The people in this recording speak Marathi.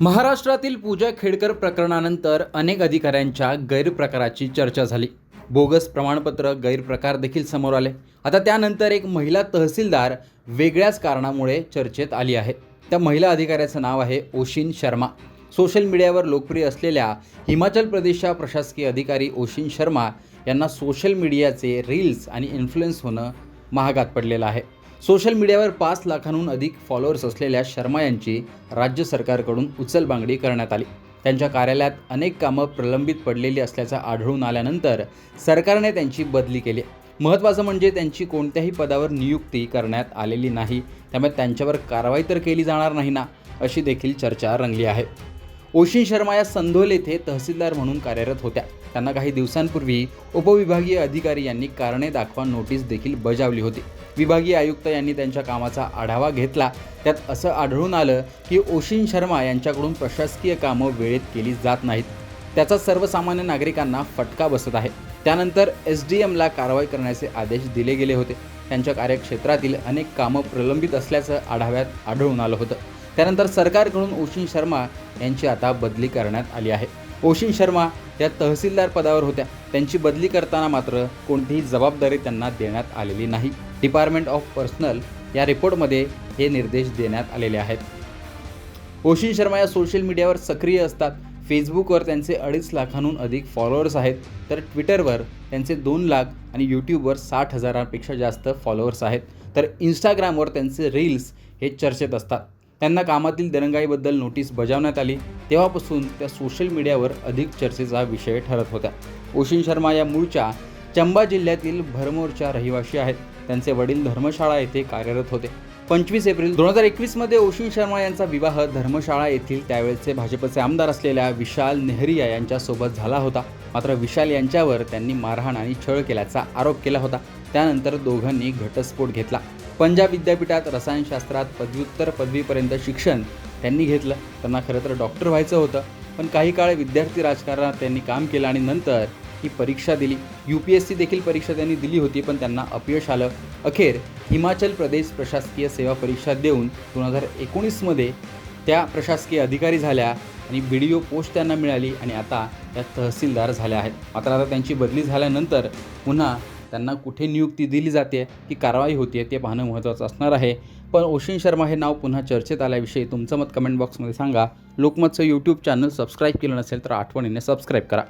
महाराष्ट्रातील पूजा खेडकर प्रकरणानंतर अनेक अधिकाऱ्यांच्या गैरप्रकाराची चर्चा झाली. बोगस प्रमाणपत्र गैरप्रकार देखील समोर आले. आता त्यानंतर एक महिला तहसीलदार वेगळ्याच कारणामुळे चर्चेत आली आहे. त्या महिला अधिकाऱ्याचं नाव आहे ओशिन शर्मा. सोशल मीडियावर लोकप्रिय असलेल्या हिमाचल प्रदेशच्या प्रशासकीय अधिकारी ओशिन शर्मा यांना सोशल मीडियाचे रील्स आणि इन्फ्लुएन्स होणं महागात पडलेलं आहे. सोशल मीडियावर पाच लाखांहून अधिक फॉलोअर्स असलेल्या शर्मा यांची राज्य सरकारकडून उचलबांगडी करण्यात आली. त्यांच्या कार्यालयात अनेक कामं प्रलंबित पडलेली असल्याचं आढळून आल्यानंतर सरकारने त्यांची बदली केली. महत्त्वाचं म्हणजे त्यांची कोणत्याही पदावर नियुक्ती करण्यात आलेली नाही. त्यामुळे त्यांच्यावर कारवाई तर केली जाणार नाही ना अशी देखील चर्चा रंगली आहे. ओशिन शर्मा या संधोल येथे तहसीलदार म्हणून कार्यरत होत्या. त्यांना काही दिवसांपूर्वी उपविभागीय अधिकारी यांनी कारणे दाखवा नोटीस देखील बजावली होती. विभागीय आयुक्त यांनी त्यांच्या कामाचा आढावा घेतला. त्यात असं आढळून आलं की ओशिन शर्मा यांच्याकडून प्रशासकीय कामं वेळेत केली जात नाहीत. त्याचा सर्वसामान्य नागरिकांना फटका बसत आहे. त्यानंतर एस डी एमला कारवाई करण्याचे आदेश दिले गेले होते. त्यांच्या कार्यक्षेत्रातील अनेक कामं प्रलंबित असल्याचं आढाव्यात आढळून आलं होतं. त्यानंतर सरकारकडून ओशिन शर्मा यांची आता बदली करण्यात आली आहे. ओशिन शर्मा या तहसीलदार पदावर होत्या. त्यांची बदली करताना मात्र कोणतीही जबाबदारी त्यांना देण्यात आलेली नाही. डिपार्टमेंट ऑफ पर्सनल या रिपोर्टमध्ये हे निर्देश देण्यात आलेले आहेत. ओशिन शर्मा या सोशल मीडियावर सक्रिय असतात. फेसबुकवर त्यांचे अडीच लाखांहून अधिक फॉलोअर्स आहेत. तर ट्विटरवर त्यांचे दोन लाख आणि यूट्यूबवर साठ हजारांपेक्षा जास्त फॉलोअर्स आहेत. तर इंस्टाग्रामवर त्यांचे रील्स हे चर्चेत असतात. त्यांना कामातील दरंगाईबद्दल नोटीस बजावण्यात आली. तेव्हापासून त्या सोशल मीडियावर अधिक चर्चेचा विषय ठरत होत्या. ओशिन शर्मा या मूळच्या चंबा जिल्ह्यातील भरमोरच्या रहिवाशी आहेत. त्यांचे वडील धर्मशाळा येथे कार्यरत होते. पंचवीस एप्रिल दोन हजार एकवीसमध्ये ओशिन शर्मा यांचा विवाह धर्मशाळा येथील त्यावेळेचे भाजपचे आमदार असलेल्या विशाल नेहरिया यांच्यासोबत झाला होता. मात्र विशाल यांच्यावर त्यांनी मारहाण आणि छळ केल्याचा आरोप केला होता. त्यानंतर दोघांनी घटस्फोट घेतला. पंजाब विद्यापीठात रसायनशास्त्रात पदव्युत्तर पदवीपर्यंत शिक्षण त्यांनी घेतलं. त्यांना खरं तर डॉक्टर व्हायचं होतं. पण काही काळ विद्यार्थी राजकारणात त्यांनी काम केलं आणि नंतर ही परीक्षा दिली. यू पी एस सी देखील परीक्षा त्यांनी दिली होती पण त्यांना अपयश आलं. अखेर हिमाचल प्रदेश प्रशासकीय सेवा परीक्षा देऊन दोन हजार एकोणीसमध्ये त्या प्रशासकीय अधिकारी झाल्या आणि बी डी ओ पोस्ट त्यांना मिळाली आणि आता त्या तहसीलदार झाल्या आहेत. मात्र आता त्यांची बदली झाल्यानंतर पुन्हा त्यांना कुठे नियुक्ती दिली जाते की कारवाई होते ते पाहणं महत्त्वाचं असणार आहे. पण ओशिन शर्मा हे नाव पुन्हा चर्चेत आल्याविषयी तुमचं मत कमेंट बॉक्समध्ये सांगा. लोकमतचं यूट्यूब चॅनल सबस्क्राईब केलं नसेल तर आठवणीने सबस्क्राईब करा.